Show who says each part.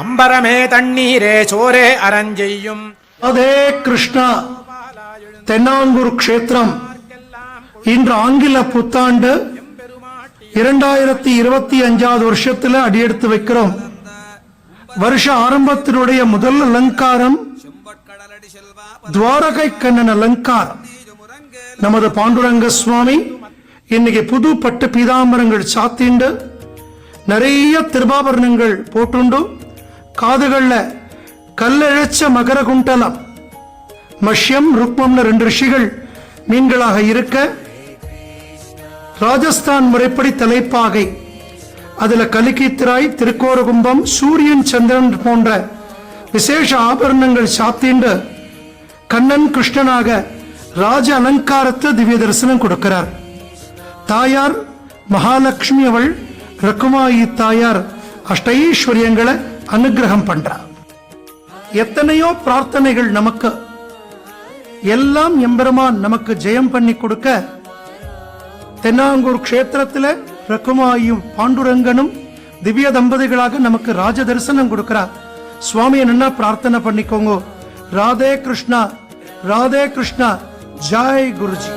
Speaker 1: அம்பரமே தண்ணீரே சோரே அரஞ்செய்யும்
Speaker 2: அதே கிருஷ்ணா தென்னாங்கூர் கஷேத்திரம். இன்று ஆங்கில புத்தாண்டு இரண்டாயிரத்தி இருபத்தி அஞ்சாவது வருஷத்துல அடியெடுத்து வைக்கிறோம். வருஷ ஆரம்பத்தினுடைய முதல் அலங்காரம் துவாரகை கண்ணன் அலங்காரம். நமது பாண்டுரங்க சுவாமி இன்னைக்கு புது பட்டு பீதாம்பரங்கள் சாத்திண்டு நிறைய திருபாபரணங்கள் போட்டுண்டு காதுகளில் கல்லெழச்ச மகர குண்டலம். மஷ்யம் ருக்மம்னு ரெண்டு ரிஷிகள் மீன்களாக இருக்க ராஜஸ்தான் முறைப்படி தலைப்பாகை. அதில் கலிக்கித்திராய் திருக்கோரகும்பம் சூரியன் சந்திரன் போன்ற விசேஷ ஆபரணங்கள் சாத்திண்டு கண்ணன் கிருஷ்ணனாக ராஜ அலங்காரத்தை திவ்ய தரிசனம் கொடுக்கிறார். தாயார் மகாலட்சுமி அவள் ரகுமாயி தாயார் அஷ்டைஸ்வரியங்களை அனுகிரகம் பண்றார் எத்தனையோ பிரார்த்தனைகள் நமக்கு எல்லாம் எம்பெருமான் நமக்கு ஜெயம் பண்ணி கொடுக்க தென்னாங்கூர் க்ஷேத்திரத்துல ரகுமாயும் பாண்டுரங்கனும் திவ்ய தம்பதிகளாக நமக்கு ராஜ தரிசனம் கொடுக்கிறார். சுவாமி என்ன பிரார்த்தனை பண்ணிக்கோங்க. ராதே கிருஷ்ணா ராதே கிருஷ்ணா ஜாய் குருஜி.